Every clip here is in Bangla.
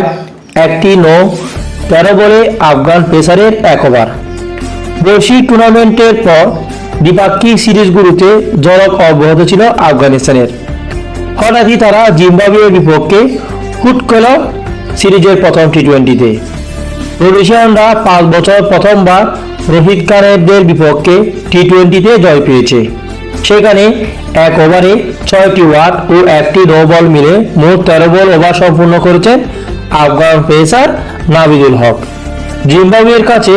পায় একটি নো তেরো বলে আফগান পেসারের এক ওভার। বৈশ্বিক টুর্নামেন্টের পর দ্বিপাক্ষিক সিরিজগুলোতে জলক অব্যাহত ছিল আফগানিস্তানের। হঠাৎই তারা জিম্বাবুয়ের বিপক্ষে হুট সিরিজের প্রথম টি টোয়েন্টিতে রোডেশিয়ানরা পাঁচ বছর প্রথমবার রফিক খানেরদের বিপক্ষে টি টোয়েন্টিতে জয় পেয়েছে। সেখানে এক ওভারে ছয়টি ওয়াট ও একটি নো বল মিলে মোট তেরো বল ওভার সম্পূর্ণ করেছেন আফগান পেসার নাবিদুল হক। জিম্বাবুয়ের কাছে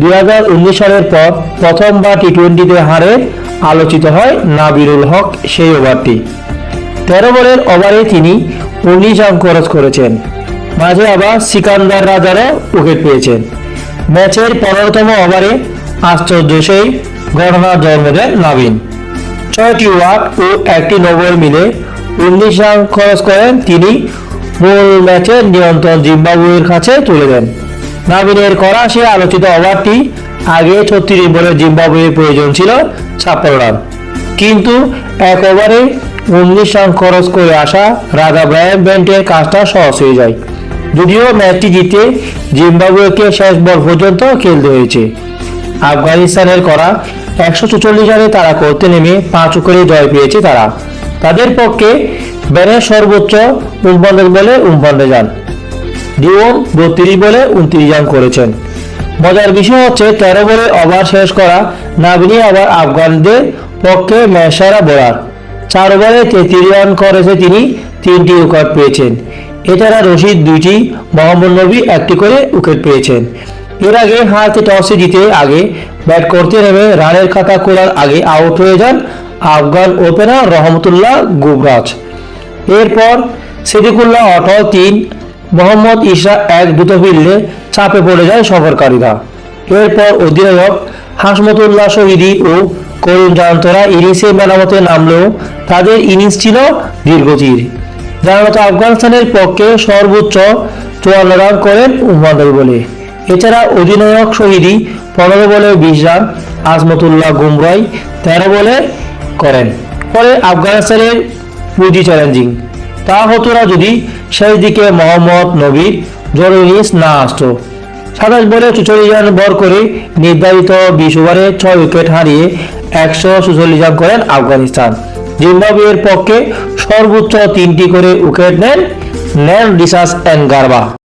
দুই সালের পর প্রথমবার টি টোয়েন্টিতে হারে আলোচিত হয় নাবিরুল হক সেই ওভারটি। তেরো বলের ওভারে তিনি উনিশ রান খরচ করেছেন। মাঝে আবার সিকান্দার রাজারও উইকেট পেয়েছেন। ম্যাচের পনেরোতম ওভারে আশ্চর্য সেই ঘটনার জন্ম দেন নাবিন ছয়টি ওয়াট ও একটি নোবল মিলে উনিশ রান খরচ করেন তিনি মূল ম্যাচের নিয়ন্ত্রণ জিম্বাবুয়ের কাছে তুলে দেন। নাবিনের করা সে আলোচিত ওভারটি আগে ছত্রিশ বলে জিম্বাবুয়ের প্রয়োজন ছিল ছাপ্পান্ন রান। কিন্তু এক ওভারে উনিশ রান খরচ করে আসা রাজা ব্রায়ান ব্যান্টের কাজটা সহজ হয়ে যায়। যদিও ম্যাচটি জিতে জিম্বাবুয়েকে শেষ বল পর্যন্ত খেলতে হয়েছে। আফগানিস্তানের করা একশো চুচল্লিশ রানে তারা করতে নেমে পাঁচ করে জয় পেয়েছে তারা। তাদের পক্ষে ব্যানের সর্বোচ্চ উনপঞ্চাশ বলে উনপঞ্চাশ রান। ডিওন বত্রিশ বলে উনত্রিশ রান করেছেন। মজার বিষয় হচ্ছে, তেরো বলে ওভার শেষ করা নাবিনী আবার আফগানদের পক্ষে ম্যাচসেরা বোলার। চার ওভারে তেত্রিশ রান করেছে তিনি, তিনটি উইকেট পেয়েছেন। এছাড়া রশিদ দুইটি, মোহাম্মদ নবী একটি করে উইকেট পেয়েছেন। এর আগে হাতে টসে জিতে আগে ব্যাট করতে নেমে রানের খাতা খোলার আগে আউট হয়ে যান আফগান ওপেনার রহমতুল্লাহ গুবরাজ। এরপর সিদ্দিকুল্লাহ অটল তিন, মোহাম্মদ ইসা এক দ্রুত ফিরলে চাপে পড়ে যায় সফরকারীরা। এরপর অধিনায়ক হাসমতুল্লাহ শহীদি ও করুণ জয়ন্তরা ইনিংসে মেরামতে নামলেও তাদের ইনিংস ছিল দীর্ঘচির যার আফগানিস্তানের পক্ষে সর্বোচ্চ চুয়ান্ন রান করেন উম্মাদাই বলে। এছাড়া অধিনায়ক শহীদি পনেরো বলে বিশ রান, আজমতুল্লাহ গুমরাই তেরো বলে করেন। পরে আফগানিস্তানের পুঁজি চ্যালেঞ্জিং তা হতো না যদি শেষ দিকে মোহাম্মদ নবীর জরুরিস না আসত। সাতাশ বলে চুচল্লিশ রান বর করে নির্ধারিত বিশ ওভারে ছয় উইকেট হারিয়ে একশো চুচল্লিশ রান করেন আফগানিস্তান। জিম্বাবুয়ের পক্ষে সর্বোচ্চ তিনটি করে উইকেট নেন নেন রিসাস অ্যান্ড গারবা